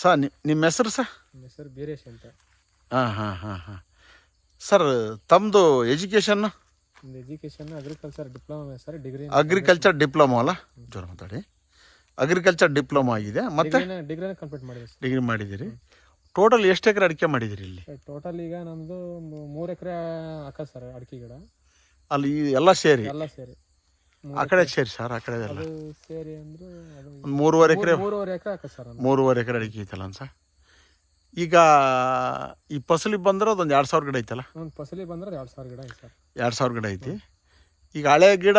Sir ನಿಮ್ಮ ಹೆಸರು sir? ಹೆಸರು ಬೀರೇಶ್ ಅಂತ. ಹಾಂ ಹಾಂ ಹಾಂ ಹಾಂ. ಸರ್ ತಮ್ಮದು ಎಜುಕೇಷನ್ನು ಒಂದು education agriculture diploma sir degree agriculture diploma ಅಲ್ಲ? ಜೋರ ಮಾತಾಡಿ. ಅಗ್ರಿಕಲ್ಚರ್ ಡಿಪ್ಲೊಮಾ ಆಗಿದೆ. ಮತ್ತೆ? ಡಿಗ್ರಿನ ಕಂಪ್ಲೀಟ್ ಮಾಡಿದೆ ಡಿಗ್ರಿ ಮಾಡಿದ್ದೀರಿ. ಟೋಟಲ್ ಎಷ್ಟು ಎಕರೆ ಅಡಿಕೆ ಮಾಡಿದ್ದೀರಿ ಇಲ್ಲಿ? ಸರ್ ಟೋಟಲ್ ಈಗ ನಮ್ಮದು ಮೂರು ಎಕರೆ ಹಾಕ ಸರ್ ಅಡಿಕೆ ಗಿಡ. ಅಲ್ಲಿ ಎಲ್ಲ ಸೇರಿ? ಎಲ್ಲ ಸೇರಿ. ಆ ಕಡೆ ಸೇರಿ ಸರ್ ಆ ಕಡೆ ಎಲ್ಲ? ಅದು ಸೇರಿ ಅಂದ್ರೆ ಅದು ಒಂದು ಮೂರುವರೆ ಎಕರೆ ಮೂರು- ಮೂರುವರೆ ಎಕರೆ ಹಾಕ ಸರ್. ಮೂರುವರೆ ಎಕರೆ ಅಡಿಕೆ ಐತಲ್ಲ ಸರ್ ಈಗ ಈ ಫಸಲಿಗೆ ಬಂದ್ರೆ ಅದೊಂದು ಎರಡು ಸಾವಿರ ಗಿಡ ಐತಲ್ಲ? ಒಂದು ಫಸಲಿ ಬಂದ್ರೆ ಎರಡು ಸಾವಿರ ಗಿಡ ಐತೆ ಸರ್. ಎರಡು ಸಾವಿರ ಗಿಡ ಐತಿ. ಈಗ ಹಳೆ ಗಿಡ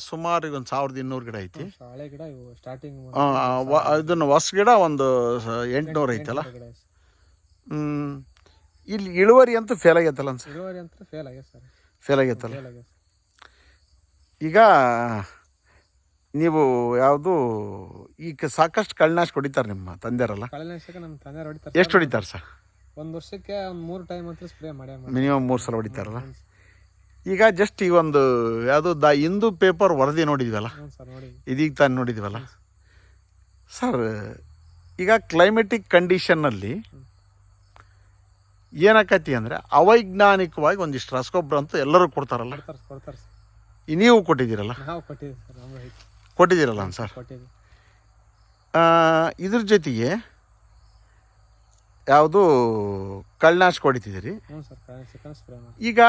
ಸುಮಾರು ಈಗ ಒಂದು ಸಾವಿರದ ಇನ್ನೂರು ಗಿಡ ಐತಿ. ಹಳೆ ಗಿಡ ಇವು ಸ್ಟಾರ್ಟಿಂಗ್ ಇದನ್ನು ಹೊಸ ಗಿಡ ಒಂದು ಎಂಟುನೂರು ಐತಲ್ಲ? ಹ್ಞೂ ಹ್ಮ್. ಇಲ್ಲಿ ಇಳುವರಿ ಅಂತೂ ಫೇಲ್ ಆಗೈತಲ್ಲ ಅನ್ಸ? ಇಳುವರಿ ಅಂತ ಫೇಲ್ ಆಗ್ಯದ ಸರ್. ಫೇಲ್ ಆಗೈತಲ್ಲ? ಈಗ ನೀವು ಯಾವುದು ಈಗ ಸಾಕಷ್ಟು ಕಳ್ಳನಾಶ್ ಹೊಡಿತಾರೆ ನಿಮ್ಮ ತಂದೆರಲ್ಲ ಕಳೆನಾಶಕ ನಮ್ಮ ತಂದೆ ಹೊಡಿತಾರೆ ಎಷ್ಟು ಹೊಡಿತಾರೆ ಸರ್? ಒಂದು ವರ್ಷಕ್ಕೆ ಒಂದು ಮೂರು ಟೈಮ್ ಅಂತ ಸ್ಪ್ರೇ ಮಾಡಿ ಮಿನಿಮಮ್ ಮೂರು ಸಲ ಹೊಡಿತಾರಲ್ಲ? ಈಗ ಜಸ್ಟ್ ಈ ಒಂದು ಯಾವುದು ದ ಹಿಂದೂ ಪೇಪರ್ ವರದಿ ನೋಡಿದ್ವಲ್ಲ? ಸರ್ ನೋಡಿ. ಇದೀಗ ತಾನು ನೋಡಿದ್ವಲ್ಲ? ಸರ್ ಈಗ ಕ್ಲೈಮೆಟಿಕ್ ಕಂಡೀಷನ್ನಲ್ಲಿ ಏನಾಕತಿ ಅಂದರೆ ಅವೈಜ್ಞಾನಿಕವಾಗಿ ಒಂದಿಷ್ಟು ರಸಗೊಬ್ಬರ ಅಂತ ಎಲ್ಲರೂ ಕೊಡ್ತಾರಲ್ಲ? ಕೊಡ್ತಾರೆ ಕೊಡ್ತಾರೆ ಸರ್. ಈ ನೀವು ಕೊಟ್ಟಿದ್ದೀರಲ್ಲ? ನಾವು ಕೊಟ್ಟಿದ್ದೀವಿ ಸರ್ ನಮ್ದು ಐತಿ. ಕೊಟ್ಟಿದ್ದೀರಲ್ಲ ಸರ್? ಕೊಟ್ಟಿದ್ದೀವಿ. ಇದ್ರ ಜೊತೆಗೆ ಯಾವುದು ಕಳ್ನಾಶಕ ಹೊಡಿತಿದ್ದೀರಿ. ಹ್ಞೂ ಸರ್ ಕಳೆನಾಶಕ ಸ್ಪ್ರೇ ಮಾಡಿ ಈಗ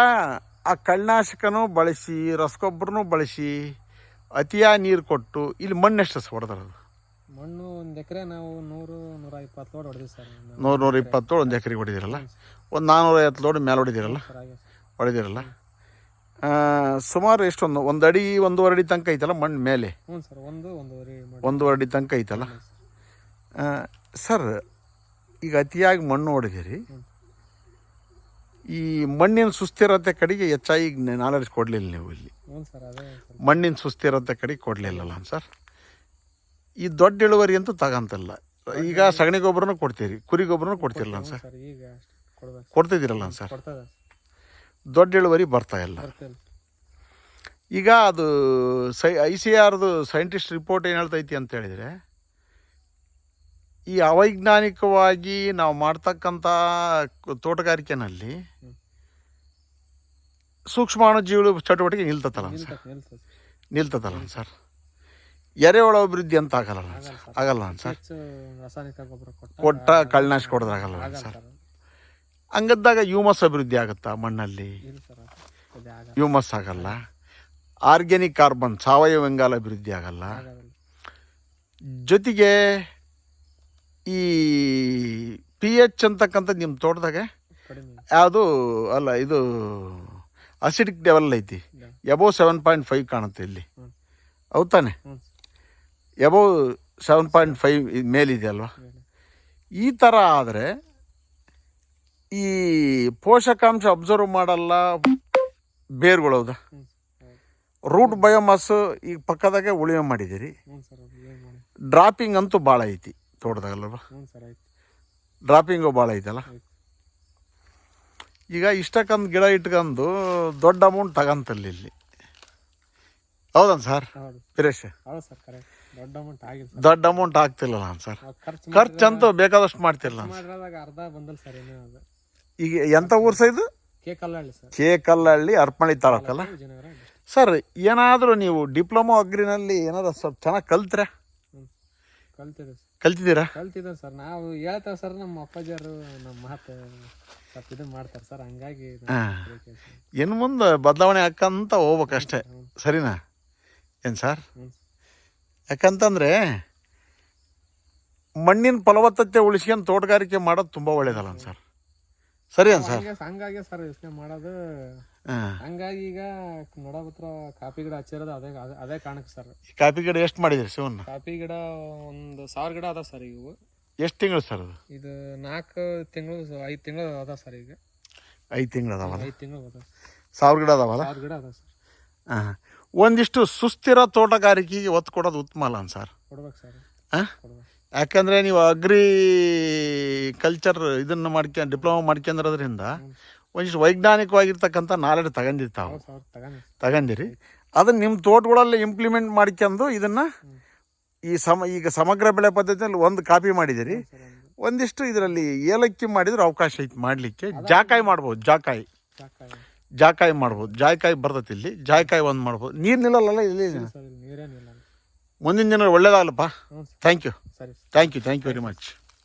ಆ ಕಳ್ನಾಶಕನೂ ಬಳಸಿ ರಸಗೊಬ್ಬರನೂ ಬಳಸಿ ಅತಿಯಾ ನೀರು ಕೊಟ್ಟು ಇಲ್ಲಿ ಮಣ್ಣು ಎಷ್ಟು ಸರ್ ಹೊಡೆದಾರದು ಮಣ್ಣು ಒಂದು ಎಕರೆ ನಾವು ನೂರು ನೂರ ಇಪ್ಪತ್ತು ಲೋಡ್ ಹೊಡೆದಿವಿ ಸರ್. ನೂರು ನೂರ ಇಪ್ಪತ್ತು ಒಂದು ಎಕರೆಗೆ ಹೊಡಿದಿರಲ್ಲ? ಒಂದು ನಾನ್ನೂರ ಐವತ್ತು ಲೋಡ್ ಮೇಲೆ ಹೊಡಿದಿರಲ್ಲ? ಸರ್ ಹಾಗೆ ಹೊಡೆದಿರಲ್ಲ? ಸುಮಾರು ಎಷ್ಟೊಂದು? ಒಂದು ಅಡಿ ಒಂದೂವರೆ ಅಡಿ ತನಕ ಐತಲ್ಲ ಮಣ್ಣು ಮೇಲೆ? ಹ್ಞೂ ಸರ್ ಒಂದು ಒಂದೂವರೆ ಒಂದೂವರೆ ಅಡಿ ತನಕ ಐತಲ್ಲ? ಸರ್. ಈಗ ಅತಿಯಾಗಿ ಮಣ್ಣು ಹೊಡೆದಿರಿ. ಈ ಮಣ್ಣಿನ ಸುಸ್ಥಿರತೆ ಕಡೆಗೆ ಹೆಚ್ಚಾಗಿ ನಾಲೆಡ್ಜ್ ಕೊಡಲಿಲ್ಲ ನೀವು ಇಲ್ಲಿ. ಮಣ್ಣಿನ ಸುಸ್ಥಿರತೆ ಕಡೆಗೆ ಕೊಡಲಿಲ್ಲಲ್ಲ ಸರ್. ಈ ದೊಡ್ಡ ಇಳುವರಿ ಅಂತೂ ತಗಂತಲ್ಲ. ಈಗ ಸಗಣಿ ಗೊಬ್ಬರನೂ ಕೊಡ್ತೀರಿ ಕುರಿ ಗೊಬ್ಬರನೂ ಕೊಡ್ತಿರಲ್ಲ ಸರ್? ಕೊಡ್ತಿದ್ದೀರಲ್ಲ ಸರ್. ದೊಡ್ಡ ಇಳುವರಿ ಬರ್ತಾ ಇಲ್ಲ. ಈಗ ಅದು ಸೈ ಐ ಸಿ ಆರ್ದು ಸೈಂಟಿಸ್ಟ್ ರಿಪೋರ್ಟ್ ಏನು ಹೇಳ್ತೈತಿ ಅಂತ ಹೇಳಿದರೆ ಈ ಅವೈಜ್ಞಾನಿಕವಾಗಿ ನಾವು ಮಾಡ್ತಕ್ಕಂಥ ತೋಟಗಾರಿಕೆನಲ್ಲಿ. ಸೂಕ್ಷ್ಮಾಣು ಜೀವಳು ಚಟುವಟಿಕೆ ನಿಲ್ತತಲ್ಲ ಸರ್? ನಿಲ್ತದಲ್ಲ ಸರ್? ಎರೆಹುಳ ಅಭಿವೃದ್ಧಿ ಅಂತ ಆಗಲ್ಲ ಸರ್? ಆಗಲ್ಲ ಸರ್. ಕೊಟ್ಟ ಕಳ್ಳನಾಶಕ ಕೊಡೋದಾಗಲ್ಲ ಸರ್. ಹಂಗದ್ದಾಗ ಹ್ಯೂಮಸ್ ಅಭಿವೃದ್ಧಿ ಆಗುತ್ತಾ ಮಣ್ಣಲ್ಲಿ? ಯೂಮಸ್ ಆಗಲ್ಲ. ಹ್ಯೂಮಸ್ ಆಗಲ್ಲ. ಆರ್ಗ್ಯಾನಿಕ್ ಕಾರ್ಬನ್ ಸಾವಯವ ಇಂಗಾಲ ಅಭಿವೃದ್ಧಿ ಆಗಲ್ಲ. ಜೊತೆಗೆ ಈ ಪಿ ಎಚ್ ಅಂತಕ್ಕಂಥದ್ದು ನಿಮ್ಮ ತೋಟದಾಗೆ ಯಾವುದು ಅಲ್ಲ ಇದು ಅಸಿಡಿಕ್ ಲೆವೆಲ್ ಐತಿ. Above above seven point five ಕಾಣುತ್ತೆ ಇಲ್ಲಿ. ಹೌದ್ ತಾನೆ ಹ್ಞೂ ಎಬೋ ಸೆವೆನ್ ಪಾಯಿಂಟ್ ಫೈವ್ ಮೇಲಿದೆ ಅಲ್ವಾ? ಈ ಥರ ಆದರೆ ಈ ಪೋಷಕಾಂಶ ಅಬ್ಸರ್ವ್ ಮಾಡಲ್ಲ ಬೇರುಗಳು ಹೌದಾ? ರೂಟ್ ಬಯೋಮಾಸ್ ಈಗ ಪಕ್ಕದಾಗೆ ಉಳಿವೆ ಮಾಡಿದ್ದೀರಿ. ಡ್ರಾಪಿಂಗ್ ಅಂತೂ ಭಾಳ ಐತಿ ತೋಟದಾಗಲ್ವ ಡ್ರಾಪಿಂಗು ಭಾಳ ಐತಲ್ಲ? ಈಗ ಇಷ್ಟಕ್ಕಂದು ಗಿಡ ಇಟ್ಕೊಂಡು ದೊಡ್ಡ ಅಮೌಂಟ್ ತಗಂತಲ್ಲ ಇಲ್ಲಿ. ಹೌದನ್ ಸರ್? ವೀರೇಶ್ ದೊಡ್ಡ ಅಮೌಂಟ್ ಆಗ್ತಿಲ್ಲ ಸರ್. ಖರ್ಚಂತೂ ಬೇಕಾದಷ್ಟು ಮಾಡ್ತಿರಲ್ಲ ಈಗ ಎಂಥ ಊರು ಸರ್ ಇದು? K Kallahalli sir. ಚೇಕಲ್ಲಹಳ್ಳಿ ಅರ್ಪಣಿ ತಾಲೂಕಲ್ಲ? ವಿಜಯನಗರ ಸರ್ ಏನಾದರೂ ನೀವು ಡಿಪ್ಲೊಮಾ ಅಗ್ರಿನಲ್ಲಿ ಏನಾದ್ರು ಸ್ವಲ್ಪ ಚೆನ್ನಾಗಿ ಕಲ್ತ್ರೆ? ಕಲ್ತಿದೆ ಸರ್. ಕಲ್ತಿದ್ದೀರಾ? ಸರ್. ನಾವು ಹೇಳ್ತೇವೆ ಸರ್ ನಮ್ಮ ಅಪ್ಪಾಜಿಯವರು ನಮ್ಮ ಮಾತು ಸ್ವಲ್ಪ ಇದು ಮಾಡ್ತಾರೆ ಸರ್. ಹಂಗಾಗಿ ನಾವು ಹಾ. ಸರ್. ಇನ್ನು ಮುಂದೆ ಬದಲಾವಣೆ ಹಾಕಂತ ಹೋಗ್ಬೇಕಷ್ಟೇ. ಸರಿನಾ? ಏನು ಸರ್? ಯಾಕಂತಂದರೆ ಮಣ್ಣಿನ ಫಲವತ್ತತೆ ಉಳಿಸ್ಕೊಂಡು ತೋಟಗಾರಿಕೆ ಮಾಡೋದು ತುಂಬ ಒಳ್ಳೇದಲ್ಲ ಸರ್. ಸರಿ ಅನ್ ಸರ್. ಹಂಗೆ ಹಂಗಾಗಿ ಸರ್ ಯೋಚನೆ ಮಾಡೋದು. ಹಂಗಾಗಿ ಈಗ ನೋಡೋತ್ರ ಕಾಫಿ ಗಿಡ ಹಚ್ಚಿರೋದು ಅದೇ ಅದೇ- ಕಾರಣಕ್ಕೆ ಸರ್. ಕಾಫಿ ಗಿಡ ಎಷ್ಟು ಮಾಡಿದ್ರಿ ಶಿವನ್ನ ಕಾಫಿ ಗಿಡ ಒಂದು ಸಾವಿರ ಗಿಡ ಅದ ಸರ್ ಇವು. ಎಷ್ಟು ತಿಂಗಳು ಸರ್ ಅದು? ಇದು ನಾಲ್ಕು ತಿಂಗಳು ಐದು ತಿಂಗಳು ಅದ ಸರ್ ಈಗ. ಐದು ತಿಂಗಳು ಅದಾವ ಐದು ತಿಂಗಳು ಅದ ಸಾವಿರ ಗಿಡ ಅದಾವಲ್ಲ ಸಾವಿರ ಗಿಡ ಅದ ಸರ್. ಹಾಂ ಒಂದಿಷ್ಟು ಸುಸ್ಥಿರ ತೋಟಗಾರಿಕೆಗೆ ಒತ್ತು ಕೊಡೋದು ಉತ್ತಮ ಅಲ್ಲ ಸರ್? ಕೊಡ್ಬೇಕು ಸರ್. ಹಾಂ ಯಾಕಂದರೆ ನೀವು ಅಗ್ರಿ ಕಲ್ಚರ್ ಇದನ್ನು ಮಾಡ್ಕೊ ಡಿಪ್ಲೊಮಾ ಮಾಡ್ಕೊಂಡಿರೋದ್ರಿಂದ ಒಂದಿಷ್ಟು ವೈಜ್ಞಾನಿಕವಾಗಿರ್ತಕ್ಕಂಥ ನಾಲೆಡ್ ತಗೊಂಡಿರ್ತಾವೆ ತಗೊಂಡಿರಿ. ಅದನ್ನು ನಿಮ್ಮ ತೋಟಗಳಲ್ಲಿ ಇಂಪ್ಲಿಮೆಂಟ್ ಮಾಡ್ಕೊಂಡು ಇದನ್ನು ಈ ಸಮ ಈಗ ಸಮಗ್ರ ಬೆಳೆ ಪದ್ಧತಿಯಲ್ಲಿ ಒಂದು ಕಾಪಿ ಮಾಡಿದಿರಿ. ಒಂದಿಷ್ಟು ಇದರಲ್ಲಿ ಏಲಕ್ಕಿ ಮಾಡಿದ್ರೆ ಅವಕಾಶ ಐತೆ ಮಾಡಲಿಕ್ಕೆ. ಜಾಕಾಯಿ ಮಾಡ್ಬೋದು ಜಾಕಾಯಿ. ಜಾಕಾಯಿ. ಮಾಡ್ಬೋದು ಜಾಯ್ಕಾಯಿ ಬರ್ತೈತಿ ಇಲ್ಲಿ. ಜಾಯ್ಕಾಯಿ ಒಂದು ಮಾಡ್ಬೋದು. ನೀರು ನಿಲ್ಲಲ್ಲ ಇಲ್ಲಿ ಮುಂದಿನ ದಿನ ಒಳ್ಳೇದಾಗಲಪ್ಪ. ಥ್ಯಾಂಕ್ ಯು ಸರಿ thank you thank you very much